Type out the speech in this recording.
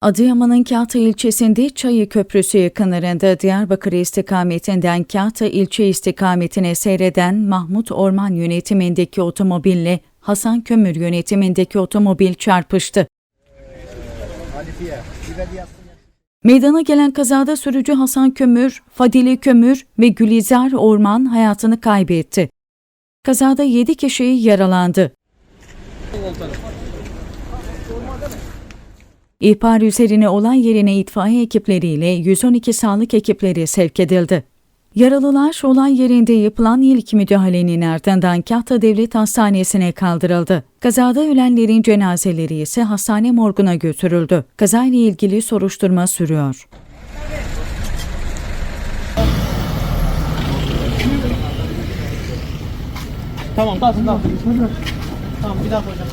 Adıyaman'ın Kahta ilçesinde Çayı Köprüsü yakınlarında Diyarbakır istikametinden Kahta ilçe istikametine seyreden Mahmut Orman yönetimindeki otomobille Hasan Kömür yönetimindeki otomobil çarpıştı. Meydana gelen kazada sürücü Hasan Kömür, Fadili Kömür ve Gülizar Orman hayatını kaybetti. Kazada 7 kişi yaralandı. İhbar üzerine olay yerine itfaiye ekipleriyle 112 sağlık ekipleri sevk edildi. Yaralılar olay yerinde yapılan ilk müdahalenin ardından Kahta Devlet Hastanesi'ne kaldırıldı. Kazada ölenlerin cenazeleri ise hastane morguna götürüldü. Kazayla ilgili soruşturma sürüyor. Tamam kalsın kalsın. Tamam bir daha hocam.